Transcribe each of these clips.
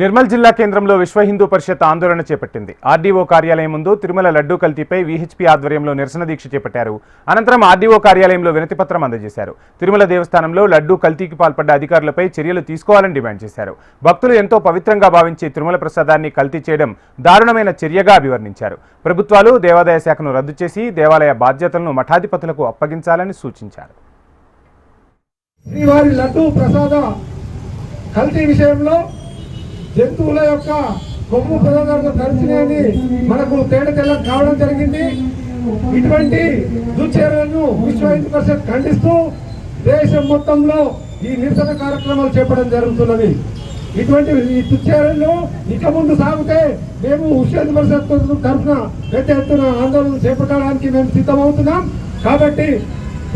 నిర్మల్ జిల్లా కేంద్రంలో విశ్వ హిందూ పరిషత్ ఆందోళన చేపట్టింది. ఆర్డీఓ కార్యాలయం ముందు తిరుమల లడ్డూ కల్తీపై వీహెచ్పీ ఆధ్వర్యంలో నిరసన దీక్ష చేపట్టారు. అనంతరం ఆర్డీఓ కార్యాలయంలో వినతిపత్రం అందజేశారు. తిరుమల దేవస్థానంలో లడ్డూ కల్తీకి పాల్పడ్డ అధికారులపై చర్యలు తీసుకోవాలని డిమాండ్ చేశారు. భక్తులు ఎంతో పవిత్రంగా భావించే తిరుమల ప్రసాదాన్ని కల్తీ చేయడం దారుణమైన చర్యగా అభివర్ణించారు. ప్రభుత్వాలు దేవాదాయ శాఖను రద్దు చేసి దేవాలయ బాధ్యతలను మఠాధిపతులకు అప్పగించాలని సూచించారు. శ్రీవారి లడ్డూ ప్రసాద కల్తీ విషయంలో జంతువుల యొక్క కొమ్ము పదార్థాలతో కలిసినాయని మనకు తేడ తెల్ల కావడం జరిగింది. ఇటువంటి దుశ్చర్యలను విశ్వ హిందూ పరిషత్ ఖండిస్తూ దేశం మొత్తంలో ఈ నిరసన కార్యక్రమాలు చేపడం జరుగుతున్నది. ఇటువంటి ఈ దుశ్చర్యలు ఇక ముందు సాగితే మేము విశ్వ హిందూ పరిషత్ తరఫున పెద్ద ఎత్తున ఆందోళన చేపట్టడానికి మేము సిద్ధమవుతున్నాం. కాబట్టి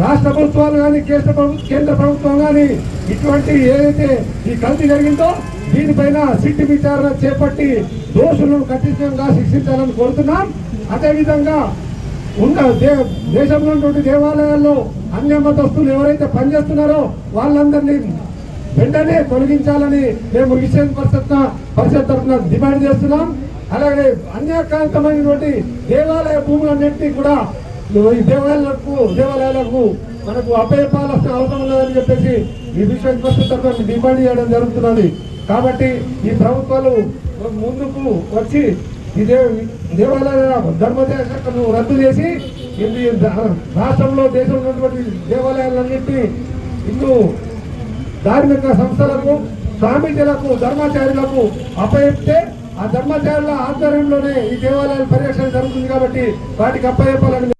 రాష్ట్ర ప్రభుత్వాలు కానీ కేంద్ర ప్రభుత్వం కేంద్ర ప్రభుత్వం కానీ ఇటువంటి ఏదైతే ఈ కల్తీ జరిగిందో దీనిపైన సిట్టి విచారణ చేపట్టి దోషులను కఠినంగా శిక్షించాలని కోరుతున్నాం. అదేవిధంగా ఉన్న దే దేశంలో దేవాలయాల్లో అన్య మతస్థులు ఎవరైతే పనిచేస్తున్నారో వాళ్ళందరినీ వెంటనే తొలగించాలని మేము విషయం పరిషత్ పరిషత్ తరఫున డిమాండ్ చేస్తున్నాం. అలాగే అన్యాకాంతమైనటువంటి దేవాలయ భూములన్నింటినీ కూడా దేవాలయాలకు దేవాలయాలకు మనకు అభయపాలసిన అవసరం లేదని చెప్పేసి ఈ విషయం ప్రస్తుతం డిమాండ్ చేయడం జరుగుతున్నది. కాబట్టి ఈ ప్రభుత్వాలు ముందుకు వచ్చి ఈ దేవాలయాల దేవాలయ శాఖను రద్దు చేసి ఇది రాష్ట్రంలో దేశంలో ఉన్నటువంటి దేవాలయాలన్నింటినీ హిందూ ధార్మిక సంస్థలకు స్వామీజీలకు ధర్మాచార్యులకు అప్పయిస్తే ఆ ధర్మాచార్యుల ఆధ్వర్యంలోనే ఈ దేవాలయాల పరిరక్షణ జరుగుతుంది కాబట్టి వాటికి అప్పచెప్పాలని